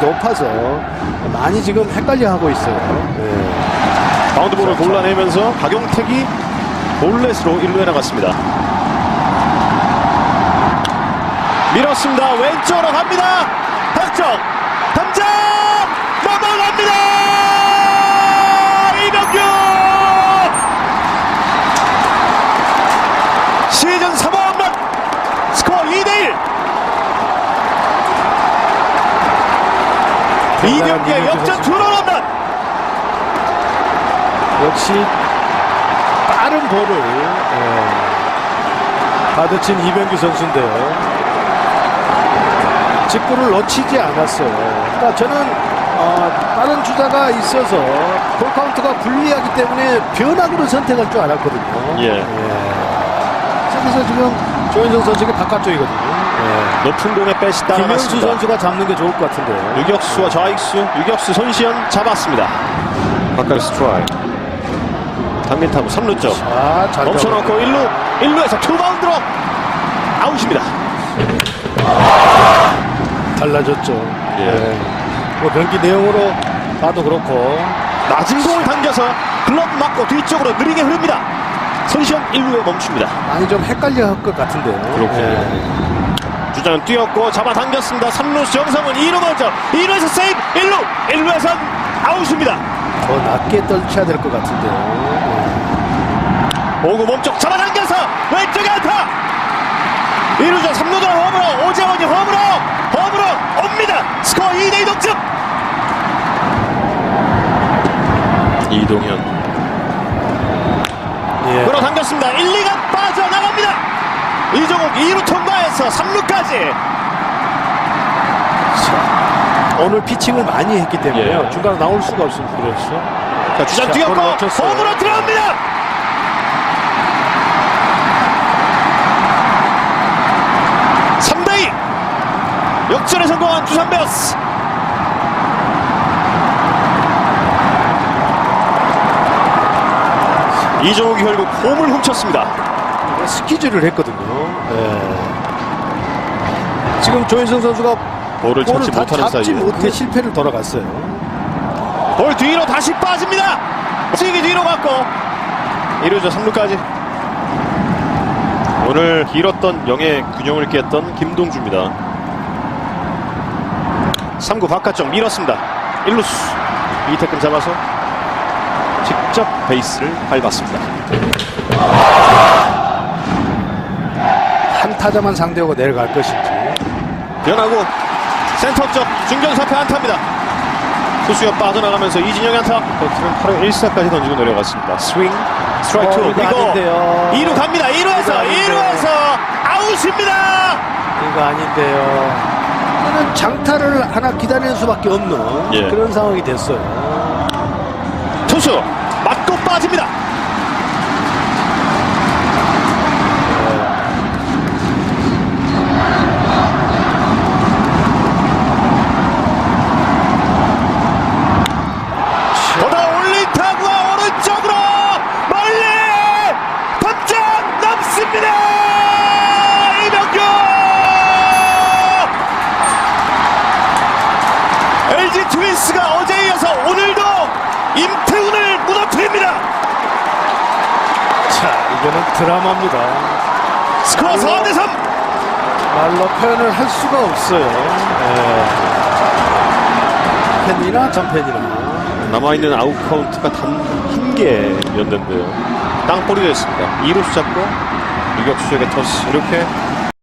높아서 많이 지금 헷갈려 하고 있어요. 네. 바운드 볼을 골라내면서 박용택이 볼넷으로 1루에 나갔습니다. 밀었습니다. 왼쪽으로 갑니다. 득점! 담장! 넘어갑니다! 이병규! 시즌 3호 홈런! 스코어 2대1! 이병규의 역전 홈런! 역시 빠른 볼을 예, 받아친 이병규 선수인데요. 직구를 놓치지 않았어요. 그러니까 저는 어, 빠른 주자가 있어서 볼 카운트가 불리하기 때문에 변화구를 선택할 줄 알았거든요. 예. 그래서 지금 조현정 선수가 바깥쪽이거든요. 높은 공에 빼시 따라갔습니다. 선수가 잡는 게 좋을 것 같은데요. 유격수와 좌익수, 유격수 손시현 잡았습니다. 바깥 스트라이. 당민 타구 3루 쪽. 아, 잘 멈춰놓고 1루, 1루에서 투바운드로 아웃입니다. 달라졌죠. 예. 예. 뭐 경기 내용으로 봐도 그렇고 낮은 공을 당겨서 글럽 맞고 뒤쪽으로 느리게 흐릅니다. 손시현 1루에 멈춥니다. 많이 좀 헷갈려 할 것 같은데요. 그렇군요. 예. 주장은 뛰었고 잡아당겼습니다. 3루수 정성은 2루 먼저. 2루에서 세이브. 1루. 1루에선 아웃입니다. 더 낮게 떨쳐야 될 것 같은데요. 오구 몸쪽 잡아당겨서 왼쪽에 안타. 1루자 3루자 홈으로 오재원이 홈으로 홈으로 옵니다. 스코어 2대2 동점. 이동현. 예. 끌어당겼습니다. 1, 2가 빠져나갑니다 이종욱 2루 통과해서 3루까지 오늘 피칭을 많이 했기 때문에요. 예. 중간에 나올 수가 없습니다. 그렇죠. 자, 주장 자, 뛰었고. 홈으로 들어갑니다 삼대2 역전에 성공한 두산 베어스 이종욱이 결국 홈을 훔쳤습니다 스키즈를 했거든요. 예. 지금 조현성 선수가 볼을 볼을 다 못하는 잡지 사이에 못해 실패를 돌아갔어요. 볼 뒤로 다시 빠집니다. 치기 뒤로 갔고 1루자 3루까지 오늘 길었던 영의 균형을 깼던 김동주입니다. 3구 바깥쪽 밀었습니다. 1루수 이태근 잡아서 직접 베이스를 밟았습니다. 한 타자만 상대하고 내려갈 것인지. 변하고 센터 쪽 중견사패 안타입니다. 투수가 빠져나가면서 이진영의 안타. 버트는 8회 1사까지 던지고 내려갔습니다. 스윙 스트라이크 어, 이거 그리고 아닌데요. 2루 갑니다. 2루에서 이거 아닌데요. 2루에서 아웃입니다. 이거 아닌데요. 이거는 장타를 하나 기다리는 수밖에 없는 예. 그런 상황이 됐어요. 투수 맞고 빠집니다. 이어서 오늘도 임태훈을 무너뜨립니다. 자, 이거는 드라마입니다. 스코어 4대 3. 말로 표현을 할 수가 없어요. 예. 팬이나 전팬이나. 남아있는 아웃 카운트가 단 한 개였는데요. 땅볼이 됐습니다. 2루수 잡고 유격수에게 토스 이렇게